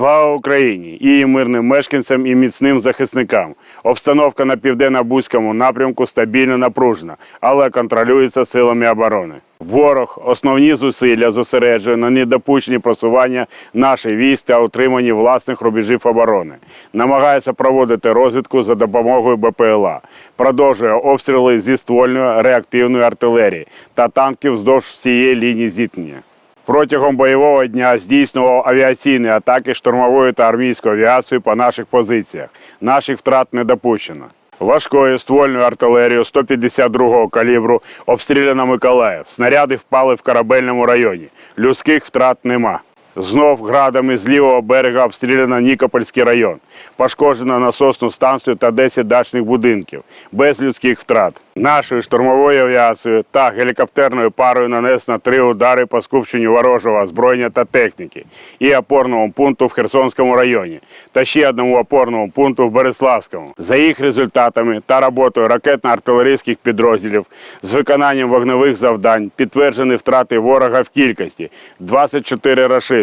Слава Україні і мирним мешканцям і міцним захисникам. Обстановка на південно-бузькому напрямку стабільно напружена, але контролюється силами оборони. Ворог основні зусилля зосереджує на недопущенні просування наших військ та утриманні власних рубежів оборони. Намагається проводити розвідку за допомогою БПЛА, продовжує обстріли зі ствольної реактивної артилерії та танків вздовж всієї лінії зіткнення. Протягом бойового дня здійснював авіаційні атаки штурмової та армійської авіації по наших позиціях. Наших втрат не допущено. Важкою ствольною артилерією 152-го калібру обстріляно Миколаїв. Снаряди впали в корабельному районі. Людських втрат нема. Знов градами з лівого берега обстріляно Нікопольський район. Пошкоджено насосну станцію та 10 дачних будинків. Без людських втрат. Нашою штурмовою авіацією та гелікоптерною парою нанесено три удари по скупченню ворожого озброєння та техніки і опорному пункту в Херсонському районі та ще одному опорному пункту в Береславському. За їх результатами та роботою ракетно-артилерійських підрозділів з виконанням вогневих завдань підтверджені втрати ворога в кількості 24 рашисти,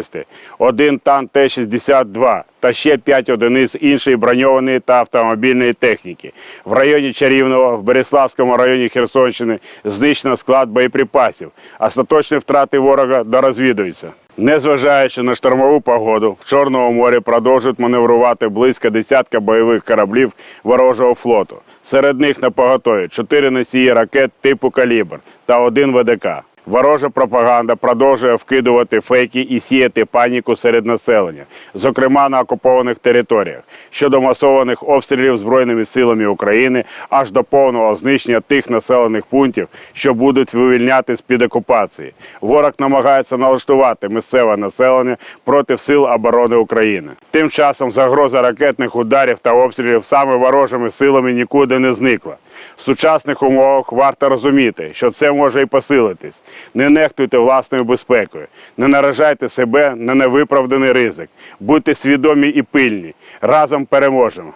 один танк Т-62 та ще 5 одиниць іншої броньованої та автомобільної техніки. В районі Чарівного, в Береславському районі Херсонщини знищено склад боєприпасів. Остаточні втрати ворога дорозвідуються. Незважаючи на штормову погоду, в Чорному морі продовжують маневрувати близько десятка бойових кораблів ворожого флоту. Серед них на поготові 4 носії ракет типу «Калібр» та один ВДК. Ворожа пропаганда продовжує вкидувати фейки і сіяти паніку серед населення, зокрема на окупованих територіях, щодо масованих обстрілів збройними силами України аж до повного знищення тих населених пунктів, що будуть вивільняти з під окупації. Ворог намагається налаштувати місцеве населення проти сил оборони України. Тим часом загроза ракетних ударів та обстрілів саме ворожими силами нікуди не зникла. В сучасних умовах варто розуміти, що це може і посилитись. Не нехтуйте власною безпекою, не наражайте себе на невиправданий ризик. Будьте свідомі і пильні. Разом переможемо.